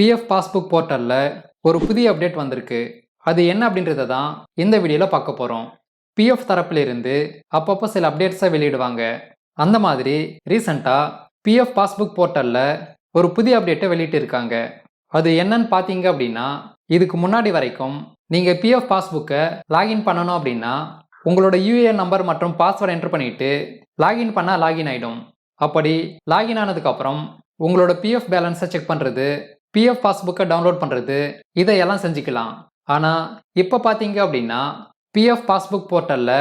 PF passbook போர்ட்டலில் ஒரு புதிய அப்டேட் வந்திருக்கு. அது என்ன அப்படின்றத தான் இந்த வீடியோவில் பார்க்க போகிறோம் பிஎஃப் தரப்பிலிருந்து அப்பப்போ சில அப்டேட்ஸை வெளியிடுவாங்க. அந்த மாதிரி ரீசண்டாக பிஎஃப் பாஸ்புக் போர்ட்டலில் ஒரு புதிய அப்டேட்டை வெளியிட்டிருக்காங்க அது என்னன்னு பார்த்தீங்க அப்படின்னா இதுக்கு முன்னாடி வரைக்கும் நீங்கள் பிஎஃப் பாஸ்புக்கை லாகின் பண்ணணும் அப்படின்னா உங்களோட யூஏஎன் நம்பர் மற்றும் பாஸ்வேர்டு என்டர் பண்ணிட்டு லாகின் பண்ணால் லாகின் ஆகிடும் அப்படி லாகின் ஆனதுக்கப்புறம் உங்களோட பிஎஃப் பேலன்ஸை செக் பண்ணுறது பிஎஃப் பாஸ்புக்கை டவுன்லோட் பண்ணுறது இதையெல்லாம் செஞ்சுக்கலாம். ஆனால் இப்போ பார்த்தீங்க அப்படின்னா பிஎஃப் பாஸ்புக் போர்ட்டலில்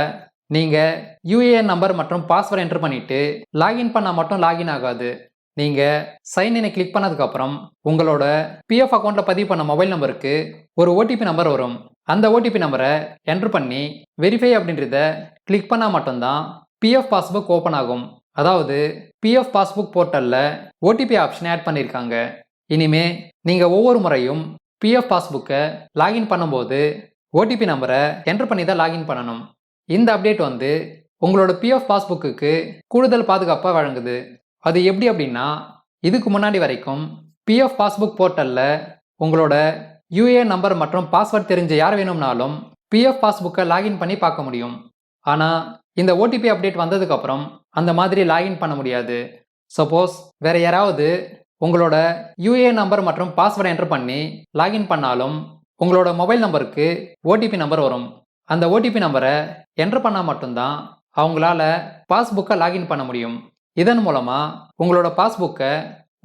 நீங்கள் யூஏஎன் நம்பர் மற்றும் பாஸ்வேர்டு என்டர் பண்ணிவிட்டு லாகின் பண்ணால் மட்டும் லாகின் ஆகாது. நீங்கள் சைன்இனை கிளிக் பண்ணதுக்கப்புறம் உங்களோட பிஎஃப் அக்கௌண்ட்டில் பதிவு பண்ண மொபைல் நம்பருக்கு ஒரு ஓடிபி நம்பர் வரும். அந்த ஓடிபி நம்பரை என்டர் பண்ணி வெரிஃபை அப்படின்றத கிளிக் பண்ணால் மட்டும்தான் பிஎஃப் பாஸ்புக் ஓப்பன் ஆகும். அதாவது பிஎஃப் பாஸ்புக் போர்ட்டலில் ஓடிபி ஆப்ஷன் ஆட் பண்ணியிருக்காங்க இனிமே நீங்கள் ஒவ்வொரு முறையும் பிஎஃப் பாஸ்புக்கை லாகின் பண்ணும்போது ஓடிபி நம்பரை என்டர் பண்ணி தான் லாகின் பண்ணணும். இந்த அப்டேட் வந்து உங்களோட பிஎஃப் பாஸ்புக்கு கூடுதல் பாதுகாப்பாக வழங்குது. அது எப்படி அப்படின்னா இதுக்கு முன்னாடி வரைக்கும் பிஎஃப் பாஸ்புக் போர்ட்டலில் உங்களோட யூஏ நம்பர் மற்றும் பாஸ்வேர்ட் தெரிஞ்ச யார் வேணும்னாலும் பிஎஃப் பாஸ்புக்கை லாகின் பண்ணி பார்க்க முடியும். ஆனால் இந்த ஓடிபி அப்டேட் வந்ததுக்கப்புறம் அந்த மாதிரி லாகின் பண்ண முடியாது. சப்போஸ் வேற யாராவது உங்களோட யூஏ நம்பர் மற்றும் பாஸ்வேர்டை என்டர் பண்ணி லாகின் பண்ணாலும் உங்களோட மொபைல் நம்பருக்கு ஓடிபி நம்பர் வரும். அந்த ஓடிபி நம்பரை என்டர் பண்ணால் மட்டும்தான் அவங்களால பாஸ்புக்கை லாகின் பண்ண முடியும். இதன் மூலமாக உங்களோட பாஸ்புக்கை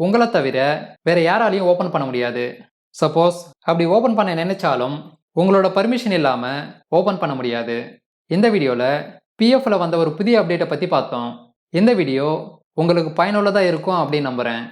உங்களை தவிர வேற யாராலையும் ஓப்பன் பண்ண முடியாது. சப்போஸ் அப்படி ஓப்பன் பண்ண நினைச்சாலும் உங்களோட பர்மிஷன் இல்லாமல் ஓப்பன் பண்ண முடியாது. இந்த வீடியோவில் பிஎஃப்ல வந்த ஒரு புதிய அப்டேட்டை பற்றி பார்த்தோம். இந்த வீடியோ உங்களுக்கு பயனுள்ளதாக இருக்கும் அப்படின்னு நம்புகிறேன்